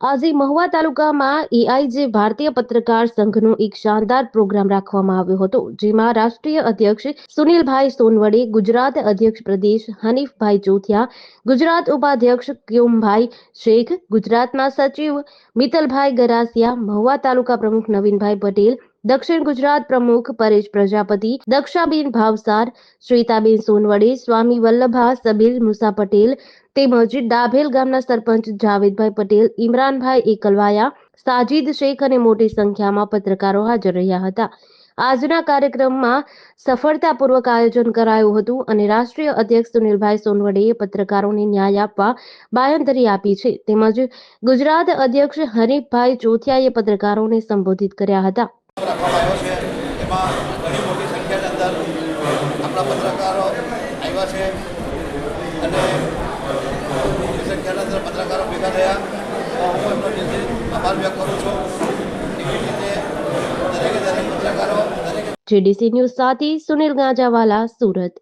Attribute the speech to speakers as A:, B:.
A: આજે મહુવા તાલુકામાં એઆઈજે ભારતીય પત્રકાર સંઘનો એક શાનદાર પ્રોગ્રામ રાખવામાં આવ્યો હતો, જેમાં રાષ્ટ્રીય અધ્યક્ષ સુનિલભાઈ સોનવડે, ગુજરાત અધ્યક્ષ પ્રદેશ હનીફભાઈ ચોથિયા, ગુજરાત ઉપાધ્યક્ષ ક્યુમભાઈ શેખ, ગુજરાતના સચિવ મિતલભાઈ ગરાસિયા, મહુવા તાલુકા પ્રમુખ નવીનભાઈ પટેલ દક્ષિણ ગુજરાત પ્રમુખ પરેશ પ્રજાપતિ, દક્ષાબેન ભાવસાર, શ્વેતાબેન સોનવડે, સ્વામી વલ્લભા સબીર મુસા પટેલ તેમજ ડાભેલ ગામના સરપંચ જાવેદભાઈ પટેલ, ઇમરાનભાઈ એકલવાયા, સાજીદ શેખ અને મોટી સંખ્યામાં પત્રકારો હાજર રહ્યા હતા. આજના કાર્યક્રમમાં સફળતાપૂર્વક આયોજન કરાયું હતું અને રાષ્ટ્રીય અધ્યક્ષ સુનિલભાઈ સોનવડેએ પત્રકારોને ન્યાય આપવા બાયંતરી આપી છે. તેમજ ગુજરાત અધ્યક્ષ હરીફભાઈ ચોથિયાએ પત્રકારોને સંબોધિત કર્યા હતા.
B: રાખવામાં આવ્યો છે એમાં
A: જેડીસી ન્યૂઝ સાથે સુનિલ ગાંજાવાલા સુરત